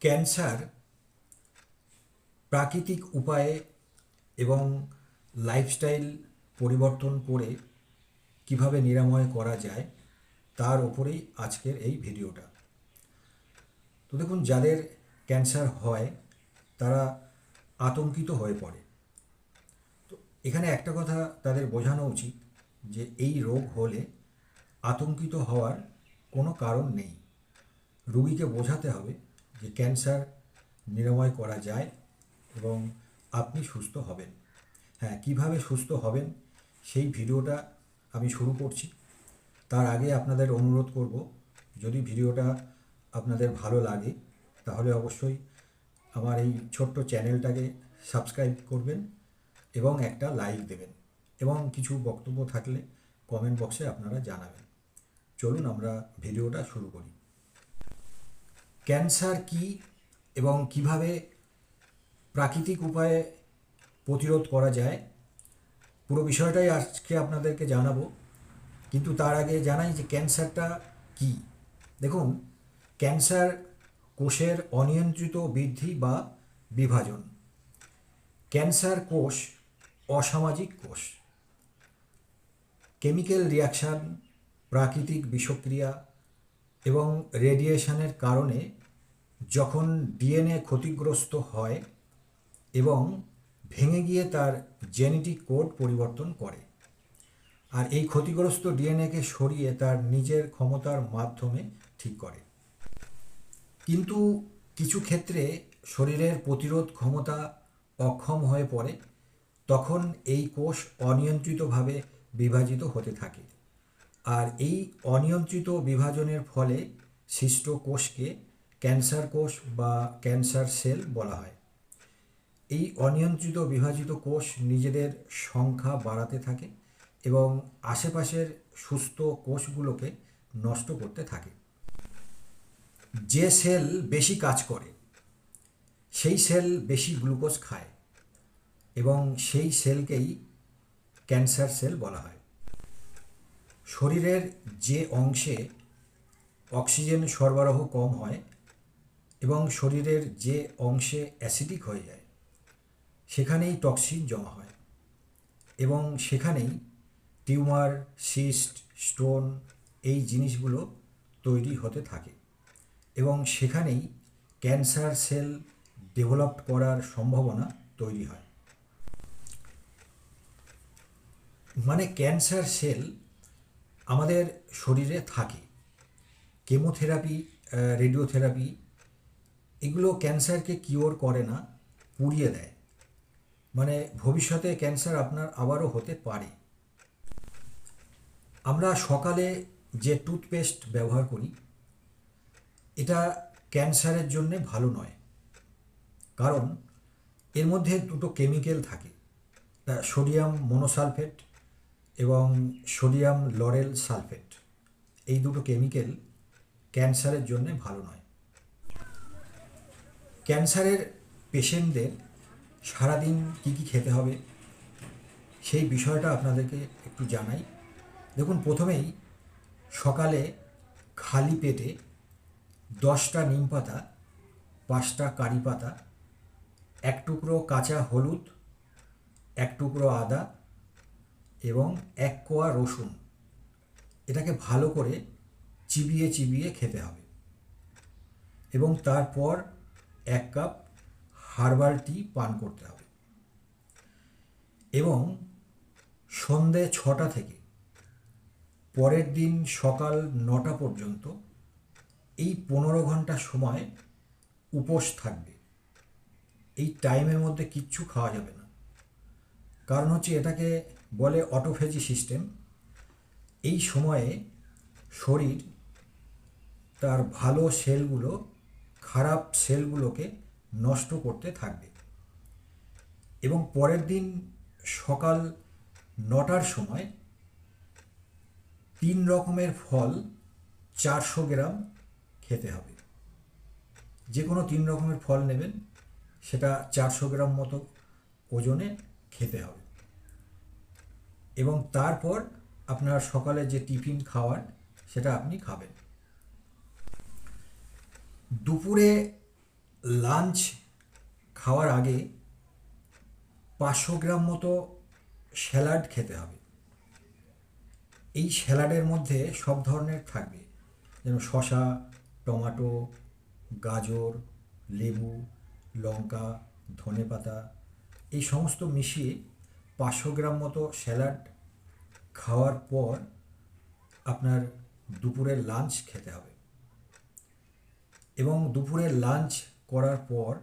Cancer প্রাকৃতিক উপায়ে এবং লাইফস্টাইল পরিবর্তন করে কীভাবে নিরাময় করা যায়, তার ওপরেই আজকের এই ভিডিওটা। তো দেখুন, যাদের ক্যান্সার হয়, তারা আতঙ্কিত হয়ে পড়ে। তো এখানে একটা কথা তাদের বোঝানো উচিত যে, এই রোগ হলে আতঙ্কিত হওয়ার কোনো কারণ নেই। রুগীকে বোঝাতে হবে যে ক্যান্সার নিরাময় করা যায় এবং আপনি সুস্থ হবেন। হ্যাঁ কীভাবে সুস্থ হবেন সেই ভিডিওটা আমি শুরু করছি। তার আগে আপনাদের অনুরোধ করব, যদি ভিডিওটা আপনাদের ভালো লাগে, তাহলে অবশ্যই আমার এই ছোট্ট চ্যানেলটাকে সাবস্ক্রাইব করবেন এবং একটা লাইক দেবেন এবং কিছু বক্তব্য থাকলে কমেন্ট বক্সে আপনারা জানাবেন। চলুন আমরা ভিডিওটা শুরু করি। ক্যান্সার কি এবং কীভাবে প্রাকৃতিক উপায়ে প্রতিরোধ করা যায়, পুরো বিষয়টাই আজকে আপনাদেরকে জানাব। কিন্তু তার আগে জানাই যে ক্যান্সারটা কি। দেখুন, ক্যান্সার কোষের অনিয়ন্ত্রিত বৃদ্ধি বা বিভাজন। ক্যান্সার কোষ অসামাজিক কোষ। কেমিক্যাল রিয়াকশান, প্রাকৃতিক বিষক্রিয়া এবং রেডিয়েশনের কারণে যখন ডিএনএ ক্ষতিগ্রস্ত হয় এবং ভেঙে গিয়ে তার জেনেটিক কোড পরিবর্তন করে আর এই ক্ষতিগ্রস্ত ডিএনএকে সরিয়ে তার নিজের ক্ষমতার মাধ্যমে ঠিক করে। কিন্তু কিছু ক্ষেত্রে শরীরের প্রতিরোধ ক্ষমতা অক্ষম হয়ে পড়ে, তখন এই কোষ অনিয়ন্ত্রিতভাবে বিভাজিত হতে থাকে। আর এই অনিয়ন্ত্রিত বিভাজনের ফলে সৃষ্ট কোষকে ক্যান্সার কোষ বা ক্যান্সার সেল বলা হয়। এই অনিয়ন্ত্রিত বিভাজিত কোষ নিজেদের সংখ্যা বাড়াতে থাকে এবং আশেপাশের সুস্থ কোষগুলোকে নষ্ট করতে থাকে। যে সেল বেশি কাজ করে, সেই সেল বেশি গ্লুকোজ খায় এবং সেই সেলকেই ক্যান্সার সেল বলা হয়। শরীরের যে অংশে অক্সিজেন সরবরাহ কম হয় এবং শরীরের যে অংশে অ্যাসিডিক হয়ে যায়, সেখানেই টক্সিন জমা হয় এবং সেখানেই টিউমার, সিস্ট, স্টোন এই জিনিসগুলো তৈরি হতে থাকে এবং সেখানেই ক্যান্সার সেল ডেভেলপ করার সম্ভাবনা তৈরি হয়। মানে ক্যান্সার সেল আমাদের শরীরে থাকে। কেমোথেরাপি রেডিওথেরাপি এগুলো ক্যান্সারকে কিওর করে না, পুড়িয়ে দেয়। মানে ভবিষ্যতে ক্যান্সার আপনার আবারও হতে পারে। আমরা সকালে যে টুথপেস্ট ব্যবহার করি, এটা ক্যান্সারের জন্যে ভালো নয়। কারণ এর মধ্যে দুটো কেমিক্যাল থাকে। সোডিয়াম মনোসালফেট এবং সোডিয়াম লরেল সালফেট এই দুটো কেমিক্যাল ক্যান্সারের জন্যে ভালো নয়। ক্যান্সারের পেশেন্টদের সারাদিন কী কী খেতে হবে, সেই বিষয়টা আপনাদেরকে একটু জানাই। দেখুন, প্রথমেই সকালে খালি পেটে দশটা নিম পাতা, পাঁচটা কারি পাতা, এক টুকরো কাঁচা হলুদ, এক টুকরো আদা এবং এক কোয়া রসুন। এটাকে ভালো করে চিবিয়ে চিবিয়ে খেতে হবে। এবং তারপর এক কাপ হার্বাল টি পান করতে হবে। এবং সন্ধে ছটা থেকে পরের দিন সকাল নটা পর্যন্ত এই পনেরো ঘণ্টা সময় উপোস থাকবে। এই টাইমের মধ্যে কিচ্ছু খাওয়া যাবে না। কারণ হচ্ছে এটাকে বলে অটোফেজি সিস্টেম। এই সময়ে শরীর, তার ভালো সেলগুলো খারাপ সেলগুলোকে নষ্ট করতে থাকবে। এবং পরের দিন সকাল নটার সময় তিন রকমের ফল চারশো গ্রাম খেতে হবে। যে কোনো তিন রকমের ফল নেবেন, সেটা চারশো গ্রাম মতো ওজনে খেতে হবে। এবং তারপর আপনার সকালে যে টিফিন খাওয়ার, সেটা আপনি খাবেন। দুপুরে লাঞ্চ খাওয়ার আগে পাঁচশো গ্রাম মতো স্যালাড খেতে হবে। এই স্যালাডের মধ্যে সব ধরনের থাকবে, যেমন শসা, টমাটো, গাজর, লেবু, লঙ্কা ধনেপাতা এই সমস্ত মিশিয়ে পাঁচশো গ্রাম মতো স্যালাড খাওয়ার পর আপনার দুপুরের লাঞ্চ খেতে হবে। এবং দুপুরে লাঞ্চ করার পর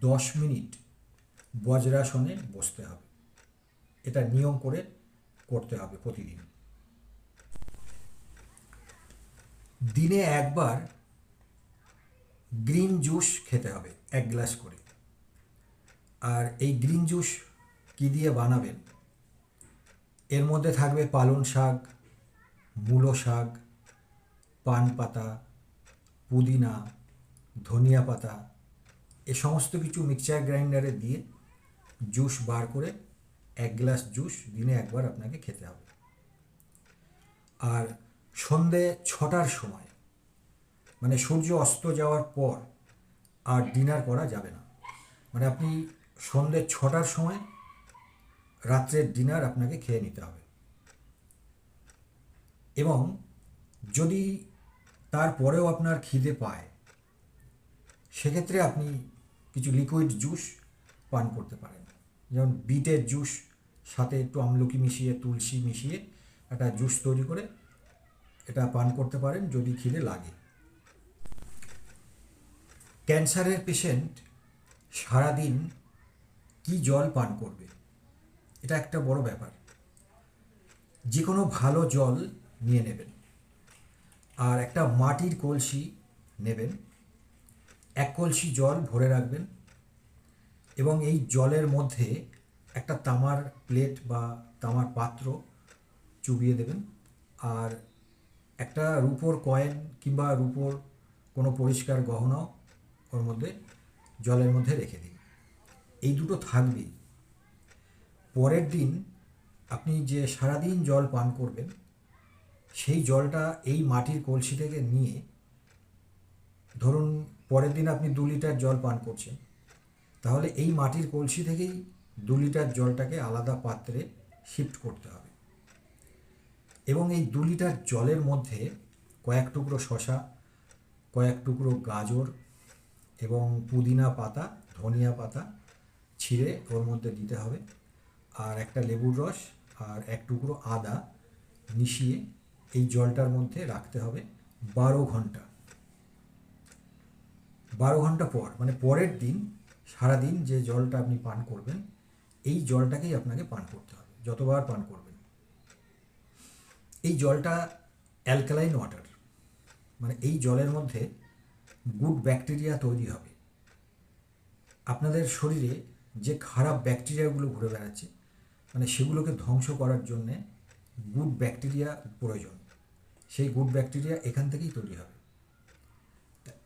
দশ মিনিট বজ্রাসনে বসতে হবে। এটা নিয়ম করে করতে হবে প্রতিদিন। দিনে একবার গ্রিন জুস খেতে হবে এক গ্লাস করে। আর এই গ্রিন জুস কী দিয়ে বানাবেন? এর মধ্যে থাকবে পালং শাক, মূলো শাক, পান পাতা পুদিনা, ধনিয়া পাতা, এ সমস্ত কিছু মিক্সচার গ্রাইন্ডারে দিয়ে জুস বার করে এক গ্লাস জুস দিনে একবার আপনাকে খেতে হবে। আর সন্ধে ছটার সময় মানে সূর্য অস্ত যাওয়ার পর আর ডিনার করা যাবে না। মানে আপনি সন্ধে ছটার সময় রাত্রের ডিনার আপনাকে খেয়ে নিতে হবে। এবং যদি তারপরেও আপনার খিদে পায়, সেক্ষেত্রে আপনি কিছু লিকুইড জুস পান করতে পারেন। যেমন বিটের জুস সাথে একটু আমলকি মিশিয়ে, তুলসী মিশিয়ে একটা জুস তৈরি করে এটা পান করতে পারেন যদি খিদে লাগে। ক্যান্সারের পেশেন্ট সারাদিন কি জল পান করবে? এটা একটা বড় ব্যাপার। যে কোনো ভালো জল নিয়ে নেবেন। আর একটা মাটির কলসি নেবেন। এক কলসি জল ভরে রাখবেন এবং এই জলের মধ্যে একটা তামার প্লেট বা তামার পাত্র চুবিয়ে দেবেন। আর একটা রূপোর কয়েন কিংবা রূপোর কোনো পরিষ্কার গহনাও ওর মধ্যে জলের মধ্যে রেখে দিন। এই দুটো থাকবেই। পরের দিন আপনি যে সারাদিন জল পান করবেন সেই জলটা এই মাটির কলসি থেকে নিয়ে ধরুন পরের দিন আপনি দু লিটার জল পান করছেন, তাহলে এই মাটির কলসি থেকেই দু লিটার জলটাকে আলাদা পাত্রে শিফট করতে হবে। এবং এই দু লিটার জলের মধ্যে কয়েক টুকরো শশা, কয়েক টুকরো গাজর এবং পুদিনা পাতা, ধনিয়া পাতা ছিঁড়ে ওর মধ্যে দিতে হবে। আর একটা লেবুর রস আর এক টুকরো আদা মিশিয়ে এই জলটার মধ্যে রাখতে হবে বারো ঘণ্টা। বারো ঘণ্টা পর মানে পরের দিন, সারাদিন যে জলটা আপনি পান করবেন, এই জলটাকেই আপনাকে পান করতে হবে, যতবার পান করবেন। এই জলটা অ্যালকালাইন ওয়াটার মানে এই জলের মধ্যে গুড ব্যাকটেরিয়া তৈরি হবে। আপনাদের শরীরে যে খারাপ ব্যাকটেরিয়াগুলো ঘুরে বেড়াচ্ছে মানে সেগুলোকে ধ্বংস করার জন্যে গুড ব্যাকটেরিয়া প্রয়োজন। সেই গুড ব্যাকটেরিয়া এখান থেকেই তৈরি হবে।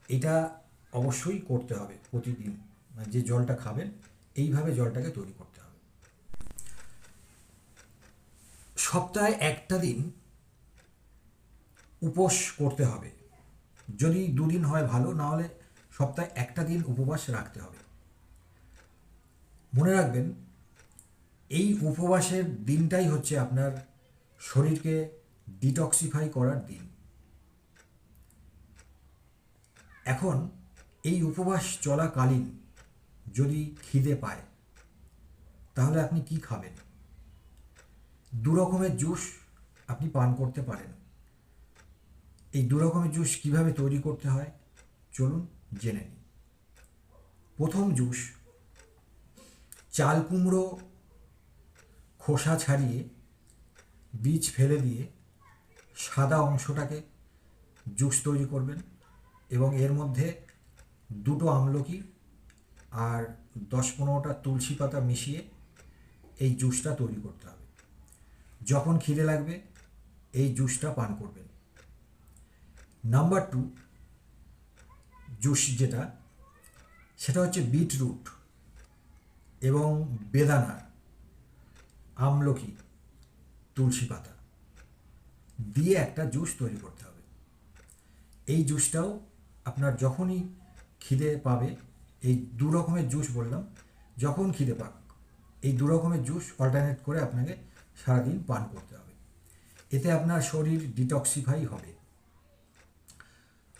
এটা অবশ্যই করতে হবে প্রতিদিন। মানে যে জলটা খাবেন, এইভাবে জলটাকে তৈরি করতে হবে। সপ্তাহে একটা দিন উপোস করতে হবে। যদি দুদিন হয় ভালো, না হলে সপ্তাহে একটা দিন উপবাস রাখতে হবে। মনে রাখবেন, এই উপবাসের দিনটাই হচ্ছে আপনার শরীরকে ডিটক্সিফাই করার দিন। এখন এই উপবাস চলাকালীন যদি খিদে পায়, তাহলে আপনি কি খাবেন? দু রকমের জুস আপনি পান করতে পারেন। এই দু রকমের জুস কীভাবে তৈরি করতে হয়, চলুন জেনে নিই। প্রথম জুস, চাল কুমড়ো খোসা ছাড়িয়ে বীজ ফেলে দিয়ে সাদা অংশটাকে জুস তৈরি করবেন এবং এর মধ্যে দুটো আমলকি আর দশ পনেরোটা তুলসী পাতা মিশিয়ে এই জুসটা তৈরি করতে হবে। যখন খিদে লাগবে, এই জুসটা পান করবেন। নাম্বার টু, জুস যেটা, সেটা হচ্ছে বিটরুট এবং বেদানা আমলকি, তুলসী পাতা। দিয়ে একটা জুস তৈরি করতে হবে। এই জুসটাও আপনার যখনই খিদে পাবে, এই দু রকমের জুস বললাম, যখন খিদে পাক, এই দু রকমের জুস অল্টারনেট করে আপনাকে সারাদিন পান করতে হবে। এতে আপনার শরীর ডিটক্সিফাই হবে।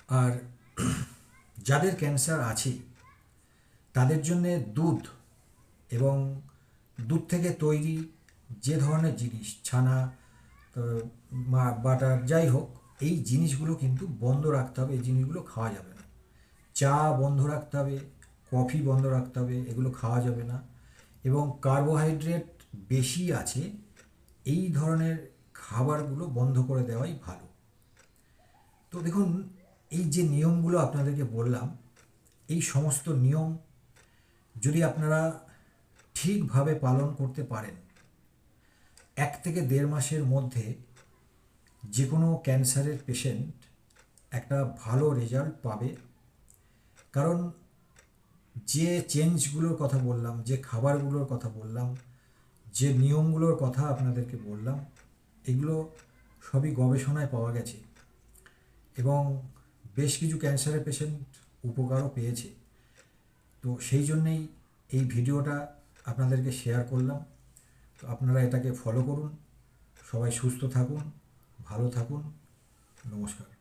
আর যাদের ক্যান্সার আছে, তাদের জন্যে দুধ এবং দুধ থেকে তৈরি যে ধরনের জিনিস, ছানা বাটার যাই হোক, এই জিনিসগুলো কিন্তু বন্ধ রাখতে হবে, এই জিনিসগুলো খাওয়া যাবে না। চা বন্ধ রাখতে হবে, কফি বন্ধ রাখতে হবে, এগুলো খাওয়া যাবে না। এবং কার্বোহাইড্রেট বেশি আছে, এই ধরনের খাবারগুলো বন্ধ করে দেওয়াই ভালো। তো দেখুন, এই যে নিয়মগুলো আপনাদেরকে বললাম, এই সমস্ত নিয়ম যদি আপনারা ঠিকভাবে পালন করতে পারেন এক থেকে দেড় মাসের মধ্যে যে কোনো ক্যান্সারের পেশেন্ট একটা ভালো রেজাল্ট পাবে। কারণ যে চেঞ্জগুলোর কথা বললাম, যে খাবারগুলোর কথা বললাম, যে নিয়মগুলোর কথা আপনাদেরকে বললাম, এগুলো সবই গবেষণায় পাওয়া গেছে এবং বেশ কিছু ক্যান্সারের পেশেন্ট উপকারও পেয়েছে। তো সেই জন্যেই এই ভিডিওটা আপনাদেরকে শেয়ার করলাম। তো আপনারা এটাকে ফলো করুন। সবাই সুস্থ থাকুন ভালো থাকুন। নমস্কার।